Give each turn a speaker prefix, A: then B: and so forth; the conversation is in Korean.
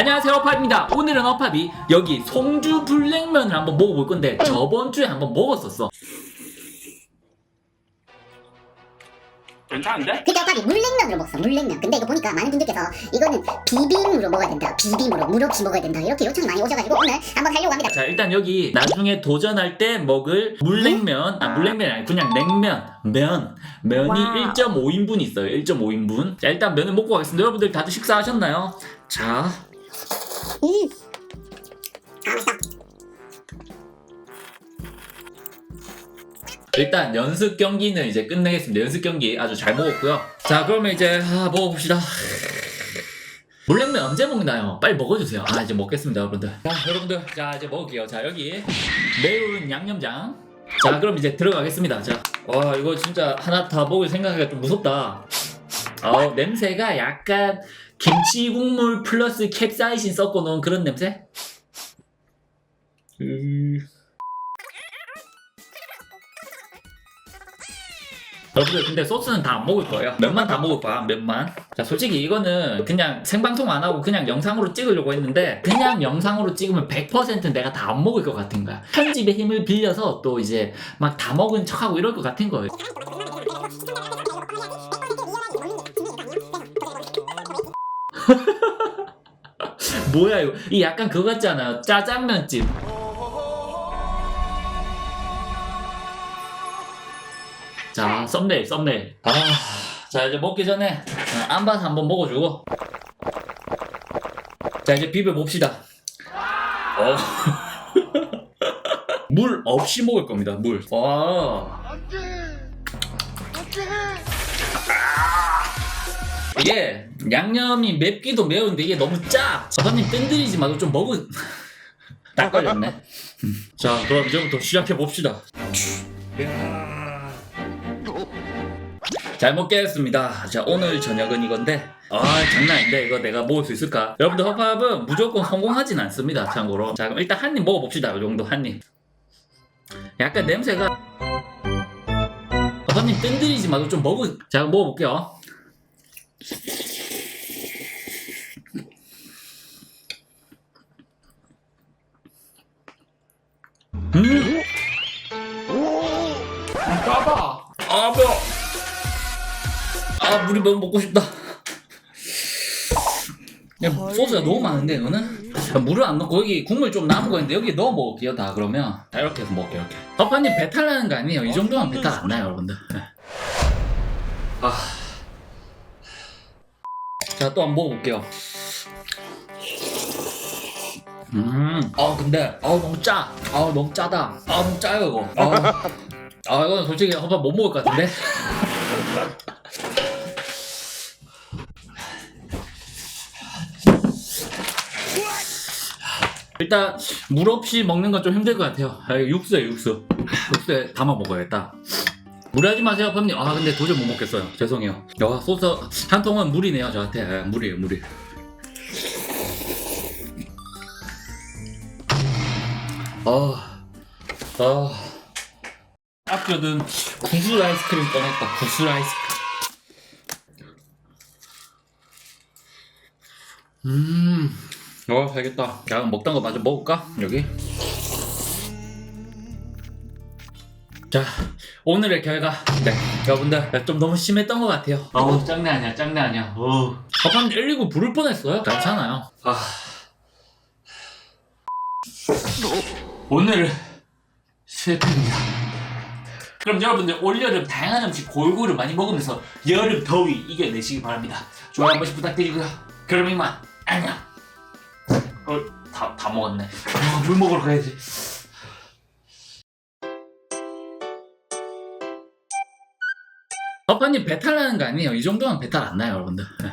A: 안녕하세요 허팝입니다. 오늘은 허팝이 여기 송주 불냉면을 한번 먹어볼 건데 저번 주에 한번 먹었었어. 괜찮은데?
B: 그때 아빠이 물냉면으로 먹었어 물냉면. 근데 이거 보니까 많은 분들께서 이거는 비빔으로 먹어야 된다. 비빔으로 물 없이 먹어야 된다. 이렇게 요청이 많이 오셔가지고 오늘 한번 하려고 합니다.
A: 자 일단 여기 나중에 도전할 때 먹을 물냉면 아 물냉면이 아니고 그냥 냉면 면. 면이
B: 와우.
A: 1.5인분 있어요 1.5인분. 자 일단 면을 먹고 가겠습니다. 여러분들 다들 식사하셨나요? 자 일단 연습 경기는 이제 끝내겠습니다. 연습 경기 아주 잘 먹었고요. 자, 그러면 이제 아, 먹어봅시다. 물냉면 언제 먹나요? 빨리 먹어주세요. 아, 이제 먹겠습니다, 여러분들. 자, 여러분들, 자 이제 먹을게요. 자, 여기 매운 양념장. 자, 그럼 이제 들어가겠습니다. 자, 와 이거 진짜 하나 다 먹을 생각하기가 좀 무섭다. 어, 냄새가 약간 김치 국물 플러스 캡사이신 섞어 놓은 그런 냄새? 음... 여러분들 근데 소스는 다 안 먹을 거예요. 면만 다 먹을 거야 면만. 자 솔직히 이거는 그냥 생방송 안 하고 그냥 영상으로 찍으려고 했는데 그냥 영상으로 찍으면 100% 내가 다 안 먹을 것 같은 거야. 편집의 힘을 빌려서 또 이제 막 다 먹은 척하고 이럴 것 같은 거예요 뭐야 이거? 이 약간 그거 같잖아요 짜장면집. 자 썸네일 썸네일. 아, 자 이제 먹기 전에 어, 안바스 한번 먹어주고. 자 이제 비벼 봅시다. 어. 물 없이 먹을 겁니다 물. 와. 이게 양념이 맵기도 매운데 이게 너무 짜 사장님 뜬들이지 마도 좀 먹을 딱 걸렸네 음. 자 그럼 이제부터 시작해 봅시다 잘 먹겠습니다. 자 오늘 저녁은 이건데 아 장난 아닌데 이거 내가 먹을 수 있을까? 여러분들 허팝은 무조건 성공하진 않습니다. 참고로 자 그럼 일단 한 입 먹어봅시다. 이 정도 한 입. 약간 냄새가 허팝님 뜬들이지 마도 좀 먹을 자 먹어볼게요. 음. 짜다. 아 매워. 아 물이 너무 먹고 싶다. 야, 소스가 너무 많은데 이거는 아, 물을 안 넣고 여기 국물 좀 남은 거 있는데 여기 넣어 먹을게요 다 그러면 자 이렇게 해서 먹게요 이렇게 덮파님 배탈 나는 거 아니에요 이 정도면 배탈 안 나요 여러분들 네. 아 자 또 한번 먹어볼게요. 음 아 근데 아 너무 짜 아 너무 짜다. 아 너무 짜요 이거. 아, 아 이거는 솔직히 허파 못 먹을 것 같은데? 일단 물 없이 먹는 건 좀 힘들 것 같아요. 아, 이거 육수에 육수. 육수에 담아 먹어야겠다. 무리하지 마세요, 팜님. 아 근데 도저히 못 먹겠어요. 죄송해요. 야 소스 한 통은 물이네요 저한테. 아, 물이에요, 물이. 아, 아. 아껴둔 구슬 아이스크림 꺼냈다. 구슬 아이스크림. 음. 어, 되겠다. 야, 먹던 거 마저 먹을까? 여기. 자, 오늘의 결과. 네, 여러분들 좀 너무 심했던 것 같아요. 어우, 장난 아니야, 장난 아니야. 어우. 밥한 119 부를 뻔했어요. 괜찮아요. 아. 오늘 실패입니다. 그럼 여러분들 올여름 다양한 음식 골고루 많이 먹으면서 여름 더위 이겨내시기 바랍니다. 좋아요 한 번씩 부탁드리고요. 그럼 이만 안녕. 어, 다, 다 먹었네. 어, 물 먹으러 가야지. 아빠님 배탈 나는 거 아니에요? 이 정도면 배탈 안 나요, 여러분들. 네.